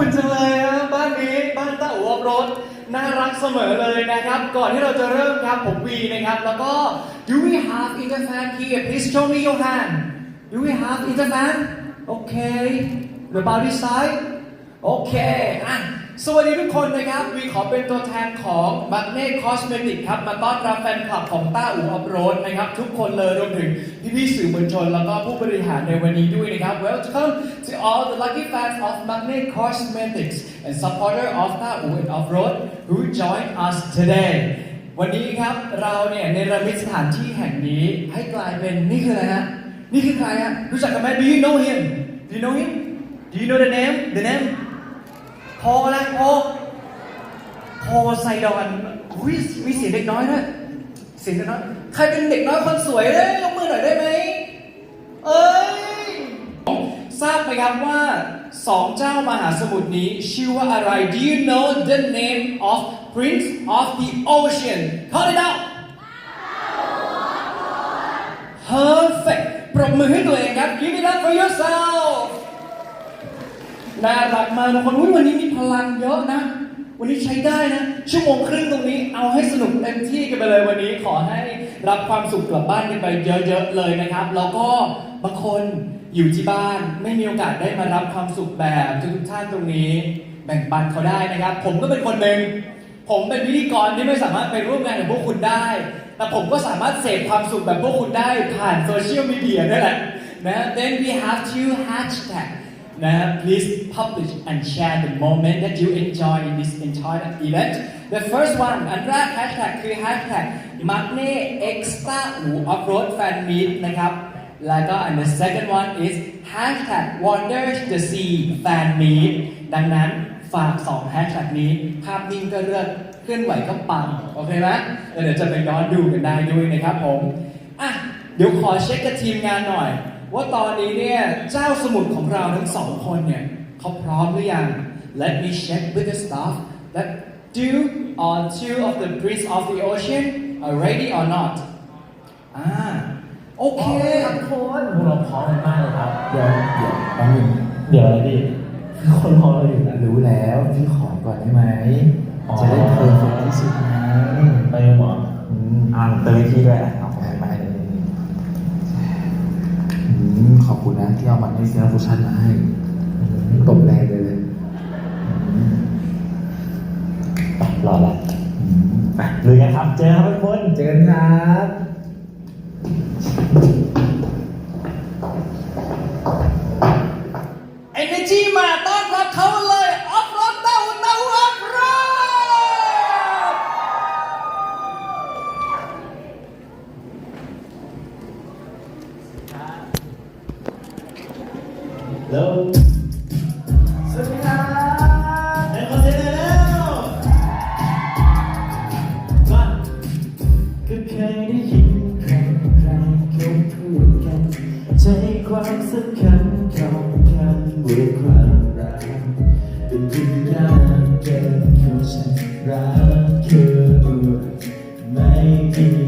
คุณจังเลยนะบ้านนี้บ้านตาอวบรถน่ารักเสมอเลยนะครับ ก่อนที่เราจะเริ่มครับผมวีนะครับ แล้วก็ do we have interfan here please show me your hand do we have interfan okay the body side โอเคอะ สวัสดีทุกคนนะครับวีขอเป็นตัวแทนของบั g เน่คอสเมติกครับ มาต้อนรับแฟนคลับของต้าอู่ออฟโรดนะครับ ทุกคนเลยรวมถึงพี่ๆสื่อมวลชน แล้วก็ผู้บริหารในวันนี้ด้วยนะครับ Welcome to all the lucky fans of Magnet Cosmetics and supporter of ต้าอู่ and Off-road who joined us today วันนี้ครับเราเนี่ยในระมิตสถานที่แห่งนี้ให้กลายเป็นนี่คืออะไรฮะนี่คือใครฮะรู้จักกันไหม Do you know him Do you know him Do you know the name the name พอแล้วพอพอไซดอนอุ้ยมีเสียงเด็กน้อยด้วยเสียงเด็กน้อยใครเป็นเด็กน้อยคนสวยเลยยกมือหน่อยได้ไหมเอ้ยทราบไหมครับว่าสองเจ้ามหาสมุทรนี้ชื่อว่าอะไร Do you know the name of Prince of the Ocean Call it out Perfect ปรบมือให้ตัวเองครับ Give it up for yourself น่ารักมากทุกคนอุ๊ยวันนี้มีพลังเยอะนะ วันนี้ใช้ได้นะ ชั่วโมงครึ่งตรงนี้เอาให้สนุกเต็มที่กันไปเลยวันนี้ขอให้รับความสุขกลับบ้านกันไปเยอะๆเลยนะครับ แล้วก็บางคนอยู่ที่บ้านไม่มีโอกาสได้มารับความสุขแบบทุกท่านตรงนี้ แบ่งปันเขาได้นะครับ ผมก็เป็นคนหนึ่งผมเป็นพิธีกรที่ไม่สามารถไปร่วมงานกับพวกคุณได้ แต่ผมก็สามารถเสพความสุขแบบพวกคุณได้ผ่านโซเชียลมีเดียนี่แหละนะ then we have to hashtag นะ please publish and share the moment that you enjoy in this entire event the first one อันแรก hashtag คือ hashtag Magne Extra หรือ Offroad Fan Meet นะครับ แล้วก็ and the second one is hashtag wonder the Sea Fan Meet ดังนั้นฝาก2 hashtag นี้ ภาพนิ่งก็เลือกเคลื่อนไหวก็ปัง โอเคไหมเดี๋ยวจะไปย้อนดูกันได้ด้วยนะครับผม อะ เดี๋ยวขอเช็คกับทีมงานหน่อย ว่าตอนนี้เนี่ยเจ้าสมุทรของเราทั้งสองคนเนี่ยเขาพร้อมหรือยัง Let me check with the staff that do or two of the prince of the ocean are ready or not อ่าโอเคทุกคนพวกเราพร้อมกันมากเลยครับเดี๋ยวเดี๋ยวแป๊บนึงเดี๋ยวอะไรพี่คือคนรอเราอยู่นะรู้แล้วพี่ขอก่อนได้ไหมอ๋อจะได้เพอร์เฟกที่สุดไงไปหมออืมอ่านเตยพี่ด้วยอะเอาไปไปเลยอืม ขอบคุณนะที่เอามันให้เซลฟูชั่นมาให้ตบแรงเลยเลยอืมไปรอละอืมไปลุยกันครับ เจอครับทุกคน เจอกันครับ Energy มาต้อนรับเขาเลยออฟโรดเต้าเต้าออฟโรด เร็วสวัสดีครับเดี๋ยวขอเสียงหน่อยแล้วมาก็เคยได้ยินใครใครเขาพูดกันใจความสำคัญของคำว่าความรักเป็นเรื่องยากเกินเขาฉันรักเธอด้วยไม่มี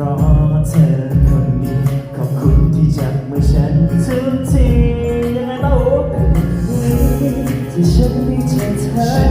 ราะเธอคนนี้ ขอบคุณที่จับมือฉันทุกทียังไงบ้างที่ฉันไม่เจอเธอ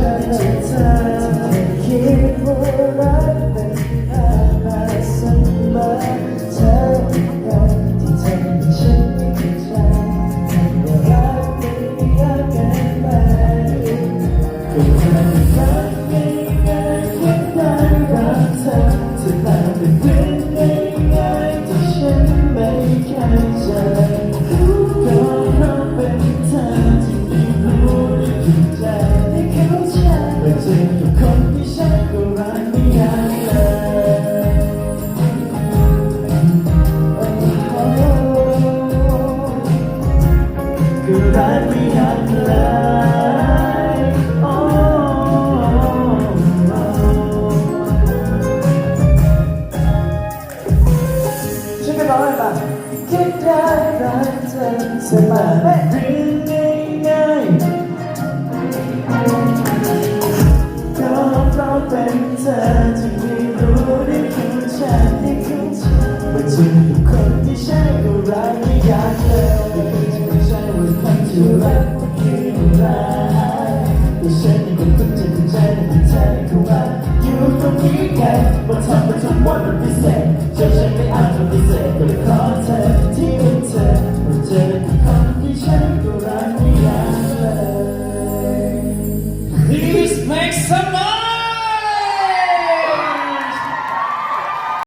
But time to one of the same, just check me out of the same.